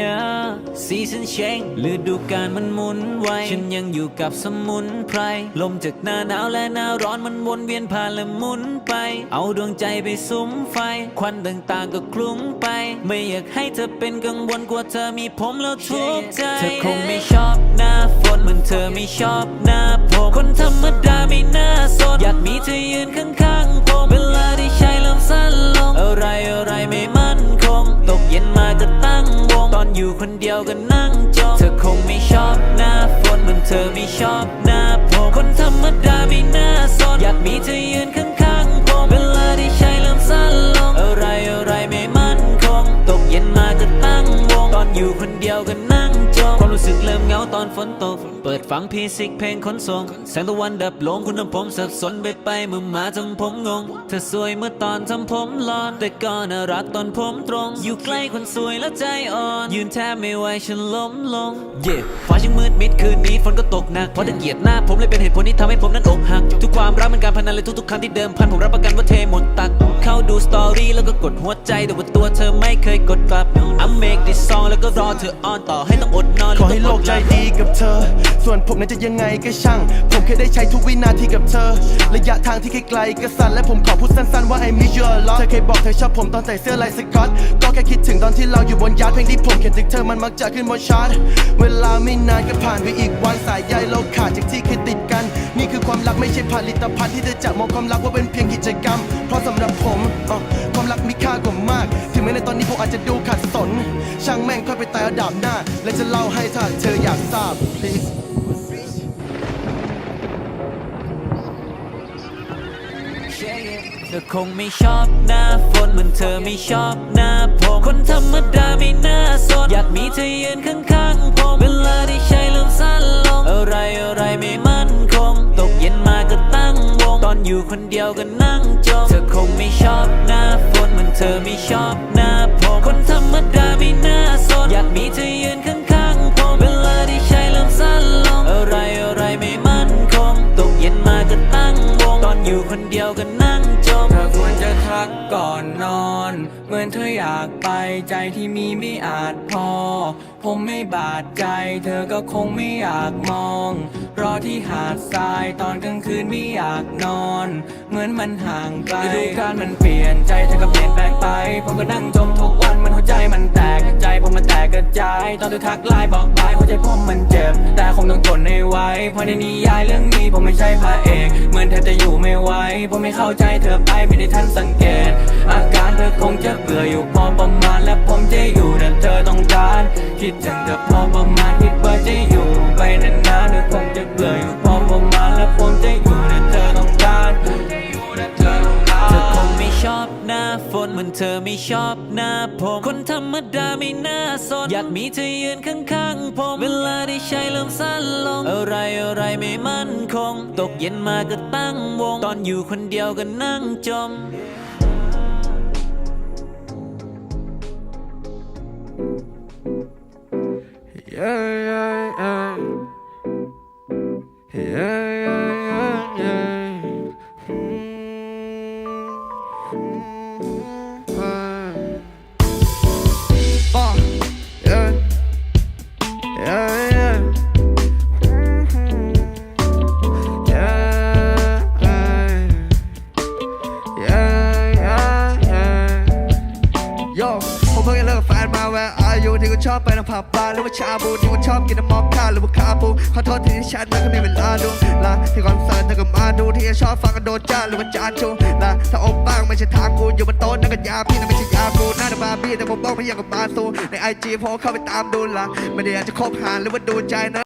yeah season change ฤดูกาลมันหมุนไวฉันยังอยู่กับสมุนไพร ลมจากหน้าหนาวและหน้าร้อนมันวนเวียนผ่านและหมุนไป เอาดวงใจไปสุมไฟ ควันต่างๆก็คลุ้งไป ไม่อยากให้เธอเป็นกังวลกลัวเธอมีผมแล้วทุกข์ใจ เธอคงไม่ชอบหน้าฝนเหมือนเธอไม่ชอบหน้าผม คนธรรมดาไม่น่าสนอยากมีเธอยืนข้างๆ อยู่คนเดียวก็นั่งจองเธอคงไม่ชอบหน้าฝนเหมือนเธอไม่ชอบหน้าผมคนธรรมดาไม่น่าสนอยากมีเธอยืนข้าง นั่งความรู้สึกเริ่มเหงาตอนฝนตก เปิดฟังพีซิกเพลงขนส่งแสงตะวันดับลงคุณทำผมสับสนไปไปมือมาทำผมงง เธอสวยเมื่อตอนทำผมหลอน แต่ก็น่ารักตอนผมตรง อยู่ใกล้คนสวยแล้วใจอ่อน ยืนแทบไม่ไหวฉันล้มลง เย่ฟ้ายังมืดมิดคืนนี้ฝนก็ตกหนักเพราะตะเกียดหน้าผมเลยเป็นเหตุผลที่ทำให้ผมนั้นอกหัก ทุกความรักมันการพนันเลยทุกๆครั้งที่เดิมพันผมรับประกันว่าเทหมดตัก เข้าดูสตอรี่แล้วก็กดหัวใจแต่ว่าตัวเธอไม่เคยกดกลับ I make this song แล้วก็รอเธอออนต่อให้ต้องอดขอให้โลกใจดีกับเธอ ส่วนผมนั้นจะยังไงก็ช่าง ผมแค่ได้ใช้ทุกวินาทีกับเธอ ระยะทางที่ไกลๆก็สั้นและผมขอพูดสั้นๆว่า I miss you a lot เธอเคยบอกเธอชอบผมตอนใส่เสื้อลายสก๊อตก็แค่คิดถึงตอนที่เราอยู่บนยานเพลงที่ผมเขียนถึงเธอมันมักจะขึ้นบนชาร์ตเวลาไม่นานก็ผ่านไปอีกวันสายใยเราขาดจากที่เคยติดกัน นี่คือความรักไม่ใช่ผลิตภัณฑ์ที่เธอจะมองความรักว่าเป็นเพียงกิจกรรม เพราะสำหรับผมความรักมีค่ากว่ามาก ถึงแม้ในตอนนี้ผมอาจจะดูขัดสน ช่างแม่งค่อยไปตายอาดาบหน้า และจะเล่าให้ถ้าเธออยากทราบ please เธอคงไม่ชอบหน้าฝนเหมือนเธอไม่ชอบหน้าผมคนธรรมดาไม่น่าสนอยากมีเธอยืนข้างๆผมเวลาที่ใช้เริ่ม คนเดียวก็นั่งจม เธอคงไม่ชอบหน้าฝนเหมือนเธอไม่ชอบหน้าผมคนธรรมดาไม่น่าสน อยากมีเธอยืนข้างๆผมเวลาที่ใช้เริ่มสั้นลง อะไรอะไรไม่มั่นคง ตกเย็นมาก็ตั้งวง ตอนอยู่คนเดียวก็นั่งจมเธอควรจะทักก่อนนอน มือนเธออยากไปใจที่มีไม่อาจพอ ผมไม่บาดใจเธอก็คงไม่อยากมอง รอที่หาดทรายตอนกลางคืนไม่อยากนอน เหมือนมันห่างไกลฤดูกาลมันเปลี่ยนใจเธอก็ แปลงไป ผมก็นั่งจมทุกวันมันหัวใจมันแตกใจผมมันแตกกระจาย ตอนเธอทักไลน์บอกบายหัวใจผมมันเจ็บ แต่คงต้องทนให้ไวเพราะในนิยายเรื่องนี้ผมไม่ใช่พระเอก เหมือนเธอจะอยู่ไม่ไหวผมไม่เข้าใจเธอไปไม่ได้ทันสังเกต อาการเธอคงจะเบื่ออยู่พอประมาณ และผมจะอยู่แต่เธอต้องการ คิดถึงเธอพอประมาณคิดว่าจะ ฝนเหมือนเธอไม่ชอบหน้าผมคนธรรมดาไม่น่าสนอยากมีเธอยืนข้างๆผมเวลาที่ใช้เริ่มสั้นลง อะไรอะไรไม่มั่นคง ตกเย็นมาก็ตั้งวง ตอนอยู่คนเดียวก็นั่งจม Yeah, yeah, อายุที่กูชอบไปน้ำผับบาร์หรือว่าชาบูที่กูชอบกินน้ำมอคค่าหรือว่าคาปูขอโทษที่แชทไม่เคยมีเวลาดูลาที่คอนเสิร์ตเธอก็มาดูที่ชอบฟังกันโดนจ้าหรือว่าจานชูลาถ้าอบบ้างไม่ใช่ทางกูอยู่บนโต๊ะนั่งกันยาพี่นั่นไม่ใช่ยากูหน้าตาบาร์บี้แต่ผมบอกพี่อยากกับบาซูในไอจีพอเข้าไปตามดูละไม่ได้อยากจะคบหาหรือว่าดูใจนะ